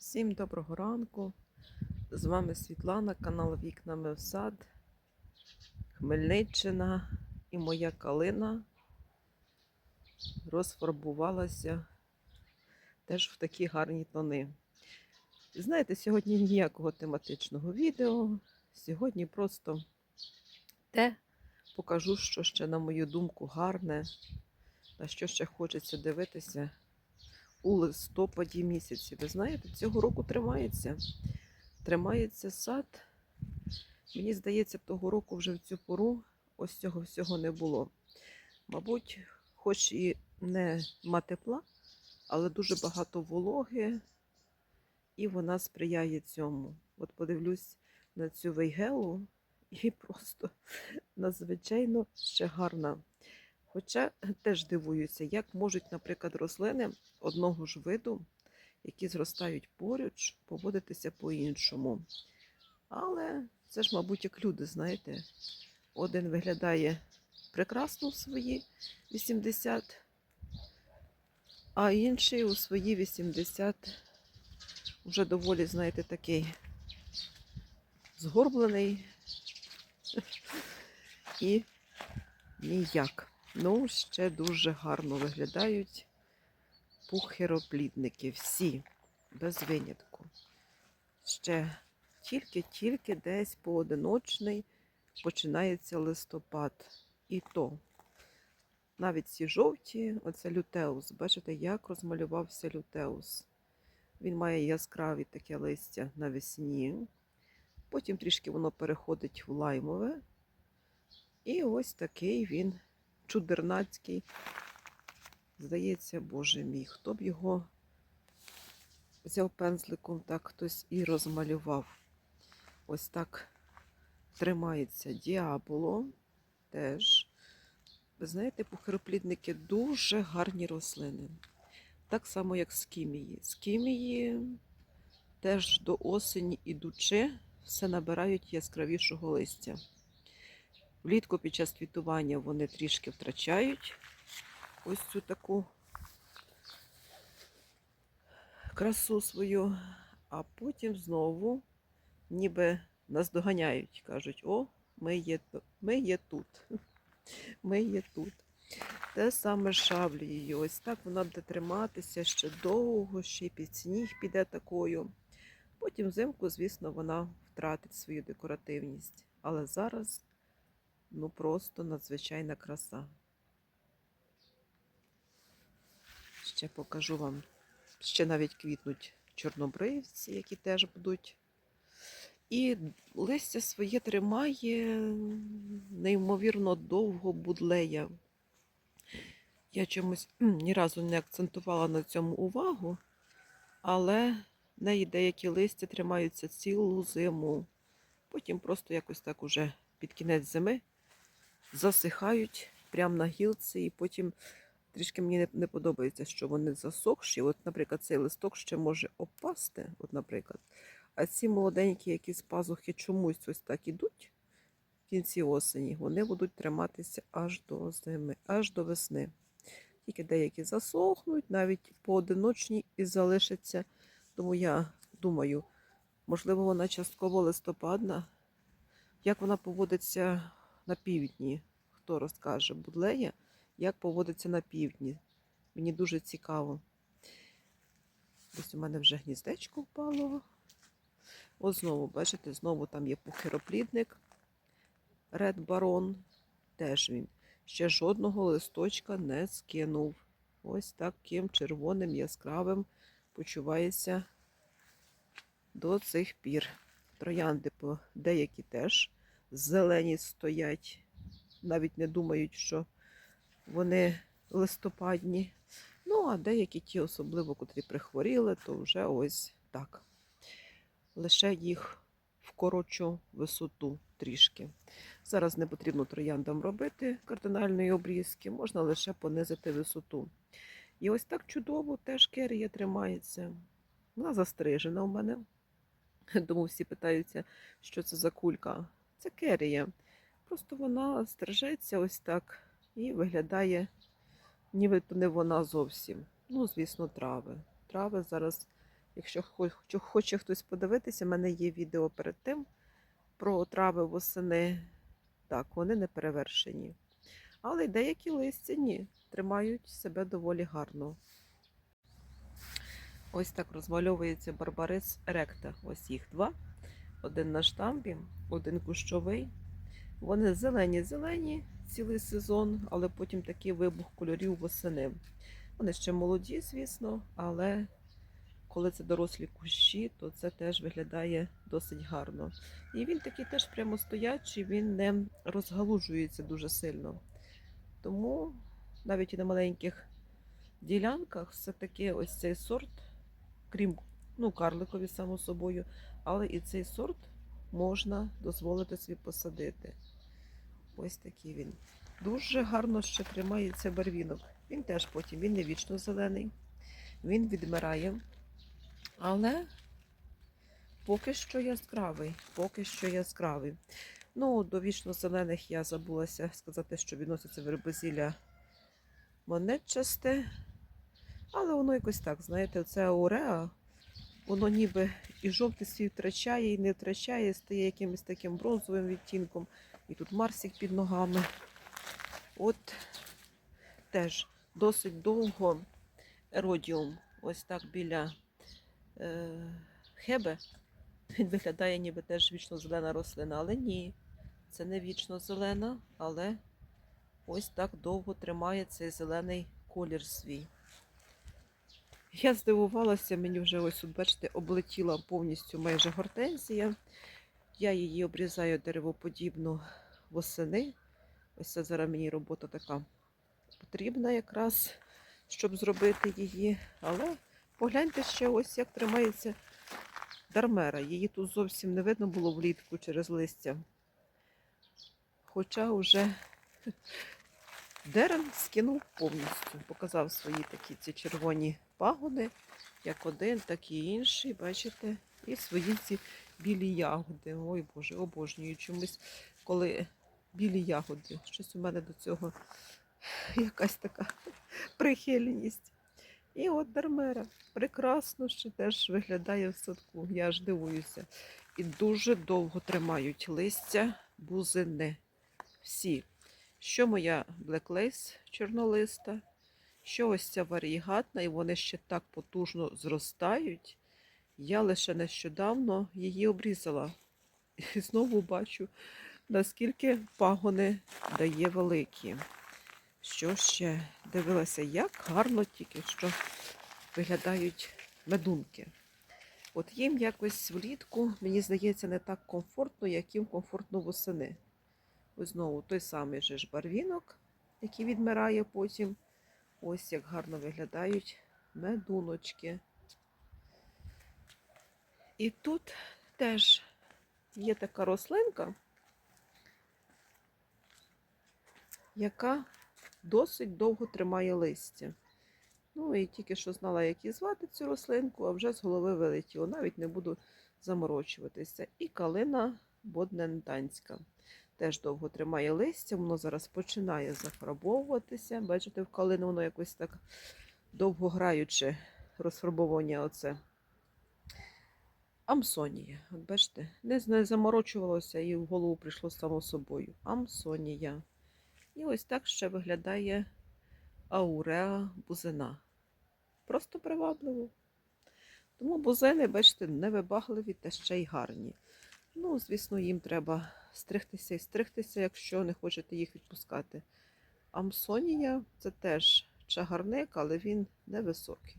Всім доброго ранку. З вами Світлана, канал Вікнами в сад, Хмельниччина і моя калина розфарбувалася теж в такі гарні тони. Знаєте, сьогодні ніякого тематичного відео. Сьогодні просто те покажу, що ще, на мою думку, гарне, на що ще хочеться дивитися у листопаді місяці. Ви знаєте, цього року тримається. Тримається сад. Мені здається, того року вже в цю пору ось цього всього не було. Мабуть, хоч і нема тепла, але дуже багато вологи, і вона сприяє цьому. От подивлюсь на цю вейгелу і просто надзвичайно ще гарна. Хоча теж дивуюся, як можуть, наприклад, рослини одного ж виду, які зростають поруч, поводитися по-іншому. Але це ж, мабуть, як люди, знаєте, один виглядає прекрасно в свої 80, а інший у свої 80 вже доволі, знаєте, такий згорблений і ніяк. Ну, ще дуже гарно виглядають пухироплідники. Всі, без винятку. Ще тільки-тільки десь поодиночний починається листопад. І то. Навіть ці жовті, оце лютеус. Бачите, як розмалювався лютеус. Він має яскраві таке листя навесні. Потім трішки воно переходить в лаймове. І ось такий він чудернацький. Здається, боже мій, хто б його взяв пензликом, так хтось і розмалював. Ось так тримається діаболо теж. Ви знаєте, пухироплідники дуже гарні рослини. Так само, як скімії. Скімії теж до осені ідучи, все набирають яскравішого листя. Влітку під час квітування вони трішки втрачають ось цю таку красу свою, а потім знову ніби нас доганяють. Кажуть, о, ми є, ми є тут. Ми є тут. Те саме з шавлією. Ось так вона буде триматися ще довго, ще й під сніг піде такою. Потім взимку, звісно, вона втратить свою декоративність. Але зараз ну просто надзвичайна краса. Ще покажу вам. Ще навіть квітнуть чорнобривці, які теж будуть. І листя своє тримає неймовірно довго будлея. Я чомусь ні разу не акцентувала на цьому увагу, але в неї деякі листя тримаються цілу зиму. Потім просто якось так уже під кінець зими засихають прямо на гілці, і потім трішки мені не, подобається, що вони засохші. От, наприклад, цей листок ще може опасти, от, наприклад. А ці молоденькі, які з пазухи чомусь ось так ідуть в кінці осені, вони будуть триматися аж до зими, аж до весни. Тільки деякі засохнуть, навіть поодиночні і залишаться. Тому я думаю, можливо, вона частково листопадна. Як вона поводиться на півдні? Хто розкаже будлея, як поводиться на півдні? Мені дуже цікаво. Ось у мене вже гніздечко впало. Ось знову, бачите, знову там є пухироплідник. Ред Барон. Теж він ще жодного листочка не скинув. Ось таким червоним яскравим почувається до цих пір. Троянди деякі теж зелені стоять, навіть не думають, що вони листопадні. Ну, а деякі ті, особливо, котрі прихворіли, то вже ось так. Лише їх вкорочу висоту трішки. Зараз не потрібно трояндам робити кардинальної обрізки, можна лише понизити висоту. І ось так чудово теж керія тримається. Вона застрижена у мене. Тому всі питаються, що це за кулька. Це керія. Просто вона стрижеться ось так і виглядає, ніби то не вона зовсім. Ну, звісно, трави. Трави зараз Якщо хо- хоче хтось подивитися, в мене є відео перед тим про трави восени. Так, вони не перевершені. Але деякі листя ні, тримають себе доволі гарно. Ось так розмальовується барбарис ректа. Ось їх два. Один на штамбі, один кущовий. Вони зелені-зелені цілий сезон, але потім такий вибух кольорів восени. Вони ще молоді, звісно, але коли це дорослі кущі, то це теж виглядає досить гарно. І він такий теж прямостоячий, він не розгалужується дуже сильно. Тому навіть і на маленьких ділянках все-таки ось цей сорт, крім ну, карликові, само собою, але і цей сорт можна дозволити собі посадити. Ось такий він. Дуже гарно ще тримається барвінок. Він теж потім, він не вічно зелений, він відмирає. Але поки що яскравий, поки що яскравий. Ну, до вічно зелених я забулася сказати, що відноситься вербозілля монетчасте. Але воно якось так, знаєте, це ауреа, воно ніби і жовтий свій втрачає, і не втрачає, стає якимось таким бронзовим відтінком. І тут Марсик під ногами. От теж досить довго еродіум, ось так біля е, хебе. Він виглядає ніби теж вічно зелена рослина, але ні, це не вічно зелена, але ось так довго тримає цей зелений колір свій. Я здивувалася, мені вже ось, от, бачите, облетіла повністю майже гортензія. Я її обрізаю деревоподібну восени. Ось це зараз мені робота така потрібна якраз, щоб зробити її. Але погляньте ще ось як тримається дармера. Її тут зовсім не видно було влітку через листя. Хоча вже дерен скинув повністю, показав свої такі ці червоні пагони, як один, так і інший, бачите, і свої ці білі ягоди. Ой Боже, обожнюю чомусь, коли білі ягоди. Щось у мене до цього якась така прихильність. І от Дармера прекрасно ще теж виглядає в садку. Я аж дивуюся. І дуже довго тримають листя бузини. Всі. Що моя блеклейс чорнолиста, що ось ця варігатна, і вони ще так потужно зростають. Я лише нещодавно її обрізала. І знову бачу, наскільки пагони дає великі. Що ще дивилася, як гарно тільки що виглядають медунки. От їм якось влітку, мені здається, не так комфортно, як їм комфортно восени. Знову той самий же ж барвінок, який відмирає потім. Ось як гарно виглядають медуночки. І тут теж є така рослинка, яка досить довго тримає листя. Ну і тільки що знала, як її звати цю рослинку, а вже з голови вилетіло. Навіть не буду заморочуватися. І калина бодненданська. Теж довго тримає листя, воно зараз починає зафарбовуватися. Бачите, в калину воно якось так довго граюче розфарбовування оце. Амсонія. От бачите, не, заморочувалося і в голову прийшло само собою. Амсонія. І ось так ще виглядає ауреа бузина. Просто привабливо. Тому бузини, бачите, невибагливі та ще й гарні. Ну, звісно, їм треба стригтися і стригтися, якщо не хочете їх відпускати. Амсонія це теж чагарник, але він невисокий.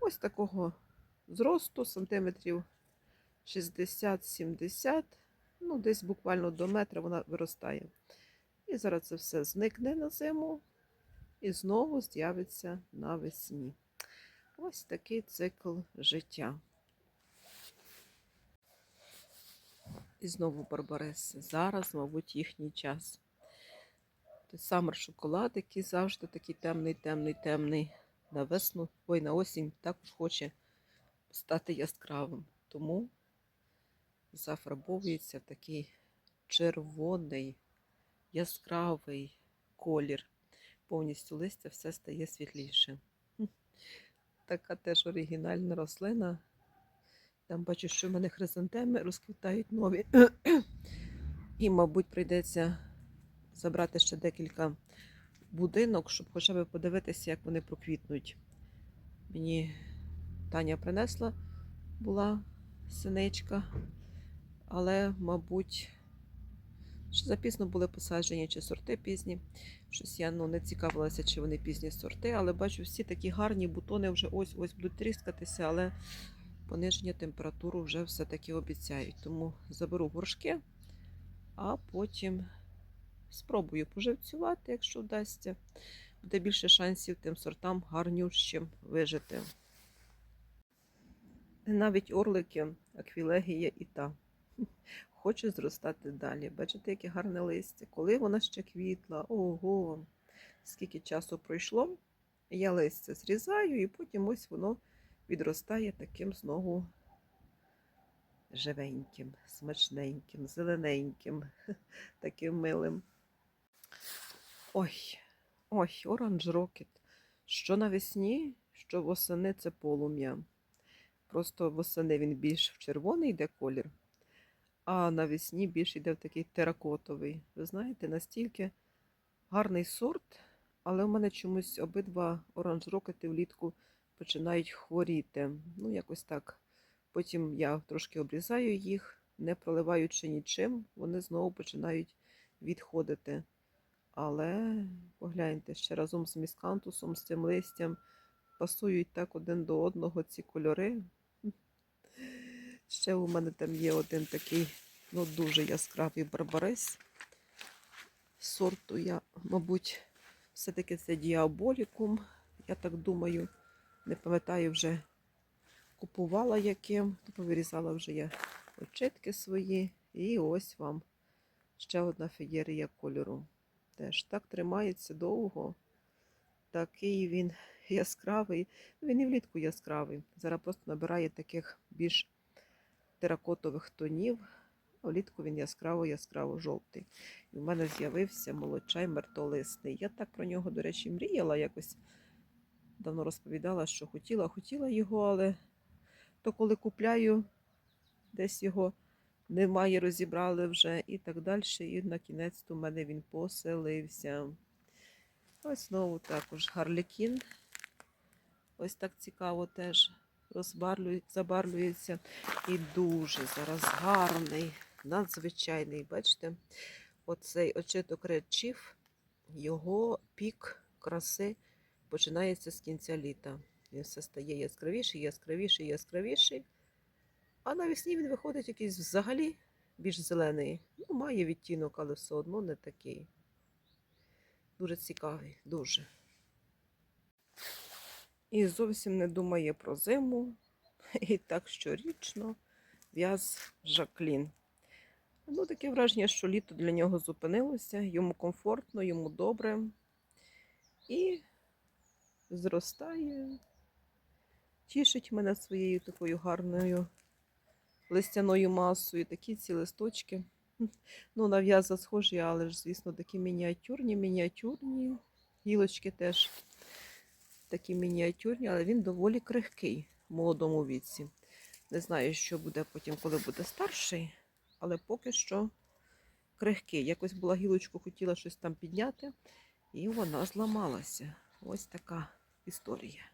Ось такого зросту, сантиметрів 60-70, ну, десь буквально до метра вона виростає. І зараз це все зникне на зиму і знову з'явиться навесні. Ось такий цикл життя. І знову барбариси. Зараз, мабуть, їхній час. Той самер шоколад, який завжди такий темний, темний, темний. На весну, ой, на осінь також хоче стати яскравим. Тому зафарбовується в такий червоний, яскравий колір. Повністю листя все стає світліше. Така теж оригінальна рослина. Там бачу, що в мене хризантеми розквітають нові. І, мабуть, прийдеться забрати ще декілька будинок, щоб хоча б подивитися, як вони проквітнуть. Мені Таня принесла була синичка, але, мабуть, ще запізно були посаджені, чи сорти пізні. Щось я ну, не цікавилася, чи вони пізні сорти, але бачу, всі такі гарні бутони вже ось-ось будуть тріскатися, але пониження температуру вже все-таки обіцяють. Тому заберу горшки, а потім спробую поживцювати, якщо вдасться. Буде більше шансів тим сортам гарнющим вижити. Навіть орлики, аквілегія і та хоче зростати далі. Бачите, яке гарне листя. Коли вона ще квітла, ого, скільки часу пройшло, я листя зрізаю, і потім ось воно відростає таким знову живеньким, смачненьким, зелененьким, таким милим. Ой, ой, оранж рокет. Що навесні, що восени це полум'я. Просто восени він більш в червоний йде колір, а навесні більш йде в такий теракотовий. Ви знаєте, настільки гарний сорт, але в мене чомусь обидва оранж рокети влітку починають хворіти. Ну, якось так. Потім я трошки обрізаю їх, не проливаючи нічим, вони знову починають відходити. Але погляньте, ще разом з міскантусом, з цим листям пасують так один до одного ці кольори. Ще у мене там є один такий ну, дуже яскравий барбарис. Сорту я, мабуть, все-таки це діаболікум. Я так думаю, не пам'ятаю вже купувала яким, повирізала вже я очитки свої. І ось вам ще одна феєрія кольору. Теж так тримається довго. Такий він яскравий. Ну, Він і влітку яскравий. Зараз просто набирає таких більш теракотових тонів. Влітку він яскраво-яскраво жовтий. І в мене з'явився молочай мертолисний. Я так про нього, до речі, мріяла якось. Давно розповідала, що хотіла, хотіла його, але то коли купляю, десь його немає, розібрали вже і так далі. І на кінець у мене він поселився. Ось знову також гарлікін. Ось так цікаво теж забарлюється. І дуже зараз гарний, надзвичайний. Бачите, оцей очиток речів, його пік краси починається з кінця літа. Він все стає яскравіший, яскравіший, яскравіший. А навесні він виходить якийсь взагалі більш зелений. Ну, має відтінок, але все одно не такий. Дуже цікавий, дуже. І зовсім не думає про зиму. І так щорічно в'яз Жаклін. Ну, таке враження, що літо для нього зупинилося, йому комфортно, йому добре. І зростає, тішить мене своєю такою гарною листяною масою. Такі ці листочки. Ну, на в'яза схожі, але ж, звісно, такі мініатюрні, мініатюрні. Гілочки теж такі мініатюрні, але він доволі крихкий в молодому віці. Не знаю, що буде потім, коли буде старший, але поки що крихкий. Якось була гілочку, хотіла щось там підняти, і вона зламалася. Ось така historia.